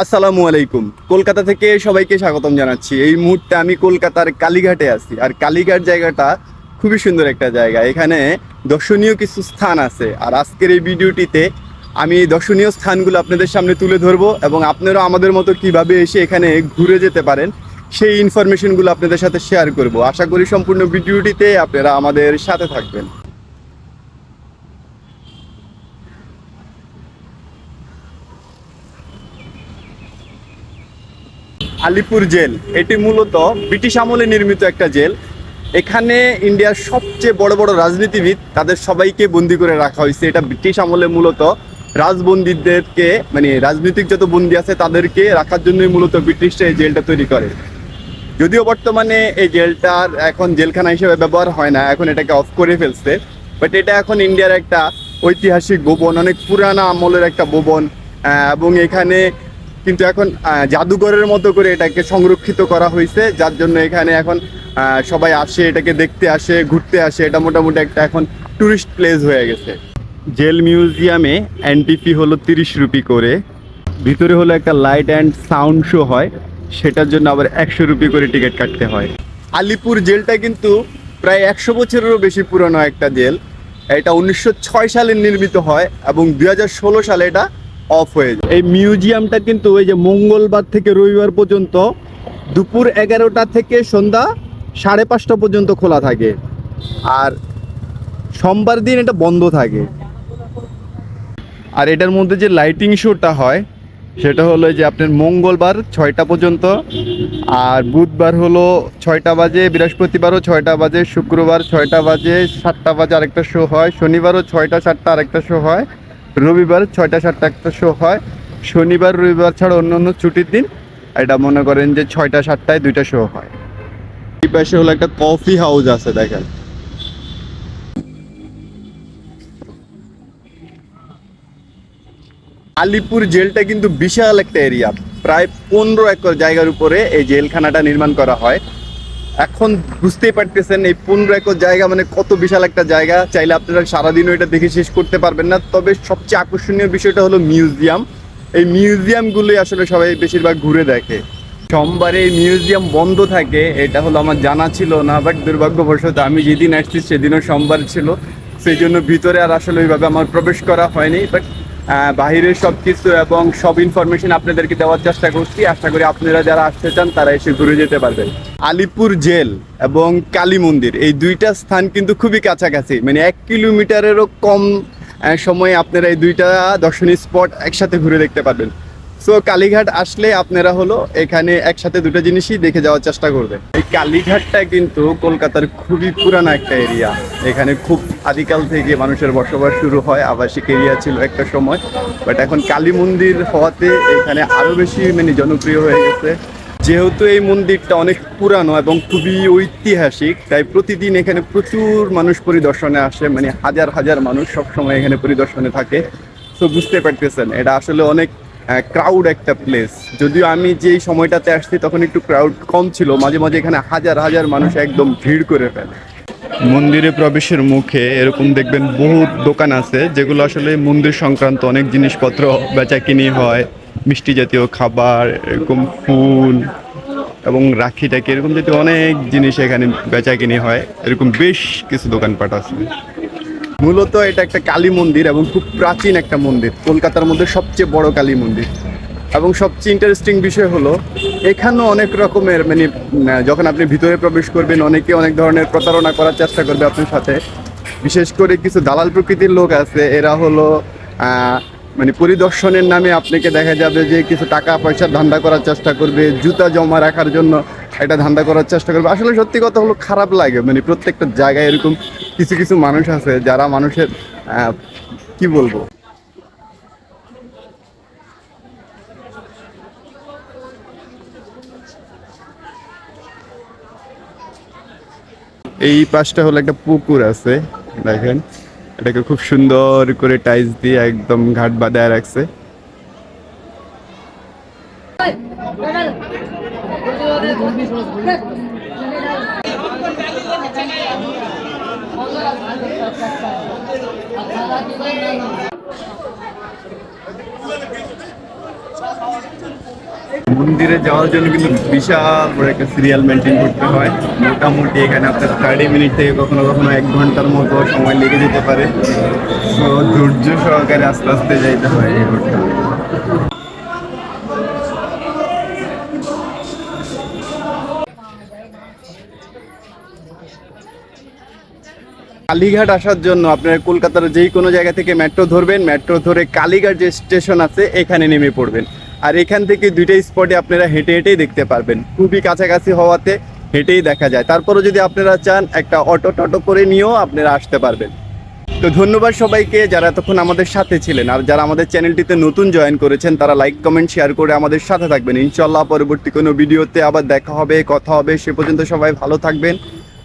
আসসালামু আলাইকুম। কলকাতা থেকে সবাইকে স্বাগতম জানাচ্ছি। এই মুহূর্তে আমি কলকাতার কালীঘাটে আছি। আর কালীঘাট জায়গাটা খুবই সুন্দর একটা জায়গা। এখানে দর্শনীয় কিছু স্থান আছে। আর আজকের এই ভিডিওটিতে আমি দর্শনীয় স্থানগুলো আপনাদের সামনে তুলে ধরবো এবং আপনারাও আমাদের মতো কীভাবে এসে এখানে ঘুরে যেতে পারেন, সেই ইনফরমেশনগুলো আপনাদের সাথে শেয়ার করব। আশা করি সম্পূর্ণ ভিডিওটিতে আপনারা আমাদের সাথে থাকবেন। আলিপুর জেল। এটি মূলত ব্রিটিশ আমলে নির্মিত একটা জেল। এখানে ইন্ডিয়ার সবচেয়ে বড় বড় রাজনীতিবিদ তাদের সবাইকে বন্দি করে রাখা হয়েছে। এটা ব্রিটিশ আমলে মূলত রাজবন্দীদেরকে মানে রাজনৈতিক যত বন্দি আছে তাদেরকে রাখার জন্যই মূলত ব্রিটিশরা এই জেলটা তৈরি করে। যদিও বর্তমানে এই জেলটার এখন জেলখানা হিসেবে ব্যবহার হয় না, এখন এটাকে অফ করে ফেলছে। বাট এটা এখন ইন্ডিয়ার একটা ঐতিহাসিক ভবন, অনেক পুরানা আমলের একটা ভবন এবং এখানে কিন্তু এখন জাদুঘরের মতো করে এটাকে সংরক্ষিত করা হয়েছে, যার জন্য এখানে এখন সবাই আসে, এটাকে দেখতে আসে, ঘুরতে আসে। এটা মোটামুটি একটা এখন টুরিস্ট প্লেস হয়ে গেছে। জেল মিউজিয়ামে এন্ট্রি ফি হলো তিরিশ রুপি করে। ভিতরে হলো একটা লাইট অ্যান্ড সাউন্ড শো হয়। সেটার জন্য আবার একশো রুপি করে টিকিট কাটতে হয়। আলিপুর জেলটা কিন্তু প্রায় একশো বছরেরও বেশি পুরনো একটা জেল। এটা উনিশশো ছয় সালে নির্মিত হয় এবং দুই হাজার ষোলো সালে এটা অফ হয়ে যায়। এই মিউজিয়ামটা কিন্তু ওই যে মঙ্গলবার থেকে রবিবার পর্যন্ত দুপুর এগারোটা থেকে সন্ধ্যা সাড়ে পাঁচটা পর্যন্ত খোলা থাকে। আর সোমবার দিন এটা বন্ধ থাকে। আর এটার মধ্যে যে লাইটিং শোটা হয়, সেটা হলো যে আপনার মঙ্গলবার ছয়টা পর্যন্ত আর বুধবার হলো ছয়টা বাজে, বৃহস্পতিবারও ছয়টা বাজে, শুক্রবার ছয়টা বাজে, সাতটা বাজে আরেকটা শো হয়, শনিবারও ছয়টা, সাতটা আরেকটা শো হয়। রবিবার ছয়টা সাতটা একটা শো হয়। শনিবার, রবিবার ছাড়া অন্য অন্য ছুটির দিন। এটা মনে করেন যে ছয়টা সাতটায় দুইটা শো হয়। এই পাশে হলো একটা কফি হাউস আছে, দেখেন। আলিপুর জেলটা কিন্তু বিশাল একটা এরিয়া প্রায় পনেরো একর জায়গার উপরে এই জেলখানাটা নির্মাণ করা হয়। এখন বুঝতেই পারতেছেন এই পনেরো একর জায়গা মানে কত বিশাল একটা জায়গা। চাইলে আপনারা সারাদিনও এটা দেখে শেষ করতে পারবেন না। তবে সবচেয়ে আকর্ষণীয় বিষয়টা হলো মিউজিয়াম। এই মিউজিয়ামগুলোই আসলে সবাই বেশিরভাগ ঘুরে দেখে। সোমবারে এই মিউজিয়াম বন্ধ থাকে, এটা হলো আমার জানা ছিল না বাট দুর্ভাগ্যবশত আমি যেদিন আসছি সেদিনও সোমবার ছিল। সেই জন্য ভিতরে আর আসলে ওইভাবে আমার প্রবেশ করা হয়নি বাট বাহিরের সব কিছু এবং সব ইনফরমেশন আপনাদেরকে দেওয়ার চেষ্টা করছি। আশা করি আপনারা যারা আসতে চান, তারা এসে ঘুরে যেতে পারবেন। আলিপুর জেল এবং কালী মন্দির, এই দুইটা স্থান কিন্তু খুবই কাছাকাছি। মানে এক কিলোমিটারেরও কম সময়ে আপনারা এই দুইটা দর্শনীয় স্পট একসাথে ঘুরে দেখতে পারবেন। সো কালীঘাট আসলে আপনারা হলো এখানে একসাথে দুটো জিনিসই দেখে যাওয়ার চেষ্টা করবে এই কালীঘাটটা কিন্তু কলকাতার খুবই পুরানো একটা এরিয়া এখানে খুব আদিকাল থেকে মানুষের বসবাস শুরু হয়, আবাসিক এরিয়া ছিল একটা সময়। বাট এখন কালী মন্দির হওয়াতে এখানে আরও বেশি মানে জনপ্রিয় হয়ে গেছে। যেহেতু এই মন্দিরটা অনেক পুরানো এবং খুবই ঐতিহাসিক, তাই প্রতিদিন এখানে প্রচুর মানুষ পরিদর্শনে আসে মানে হাজার হাজার মানুষ সবসময় এখানে পরিদর্শনে থাকে। তো বুঝতে পারতেছেন, এটা আসলে অনেক ক্রাউড একটা প্লেস যদিও আমি যেই সময়টাতে আসছি, তখন একটু ক্রাউড কম ছিল। মাঝে মাঝে এখানে হাজার হাজার মানুষ একদম ভিড় করে ফেলে। মন্দিরে প্রবেশের মুখে এরকম দেখবেন বহু দোকান আছে, যেগুলো আসলে মন্দির সংক্রান্ত অনেক জিনিসপত্র বেচা কিনি হয়। মিষ্টি জাতীয় খাবার, এরকম ফুল এবং রাখি টাকি, এরকম জাতীয় অনেক জিনিস এখানে বেচা কিনি হয়। এরকম বেশ কিছু দোকানপাট আছে। মূলত এটা একটা কালী মন্দির এবং খুব প্রাচীন একটা মন্দির, কলকাতার মধ্যে সবচেয়ে বড় কালী মন্দির। এবং সবচেয়ে ইন্টারেস্টিং বিষয় হলো, এখানেও অনেক রকমের মানে যখন আপনি ভিতরে প্রবেশ করবেন, অনেকে অনেক ধরনের প্রতারণা করার চেষ্টা করবে আপনার সাথে। বিশেষ করে কিছু দালাল প্রকৃতির লোক আছে, এরা হলো মানে পরিদর্শনের নামে আপনাকে দেখা যাবে যে কিছু টাকা পয়সা ধান্দা করার চেষ্টা করবে, জুতা জমা রাখার জন্য একটা ধান্দা করার চেষ্টা করবে। আসলে সত্যি কথা হলো খারাপ লাগে। মানে প্রত্যেকটা জায়গায় এরকম কিছু কিছু মানুষ আছে, যারা মানুষের কি বলব? এই পাশটা হলো একটা পুকুর আছে, দেখেন। এটাকে খুব সুন্দর করে টাইলস দিয়ে একদম ঘাট বাঁধায় রাখছে। মন্দিরে যাওয়ার জন্য কিন্তু বিশাল বড় একটা সিরিয়াল মেনটেন করতে হয়। মোটামুটি এখানে আপনার থার্টি মিনিট থেকে কখনো কখনো এক ঘণ্টার মতো সময় লেগে যেতে পারে। তো ধৈর্য সহকারে আস্তে আস্তে যাইতে হয় এই কালীঘাট আসার জন্য আপনারা কলকাতার যেই কোনো জায়গা থেকে মেট্রো ধরবেন মেট্রো ধরে কালীঘাট যে স্টেশন আছে, এখানে নেমে পড়বেন। আর এখান থেকে দুইটা স্পটে আপনারা হেঁটে হেঁটেই দেখতে পারবেন। খুবই কাছাকাছি হওয়াতে হেঁটেই দেখা যায়। তারপরে যদি আপনারা চান, একটা অটো টটো করে নিয়েও আপনারা আসতে পারবেন। তো ধন্যবাদ সবাইকে যারা এতক্ষণ আমাদের সাথে ছিলেন। আর যারা আমাদের চ্যানেলটিতে নতুন জয়েন করেছেন, তারা লাইক কমেন্ট শেয়ার করে আমাদের সাথে থাকবেন। ইনশাল্লাহ পরবর্তী কোনো ভিডিওতে আবার দেখা হবে, কথা হবে, সে পর্যন্ত সবাই ভালো থাকবেন।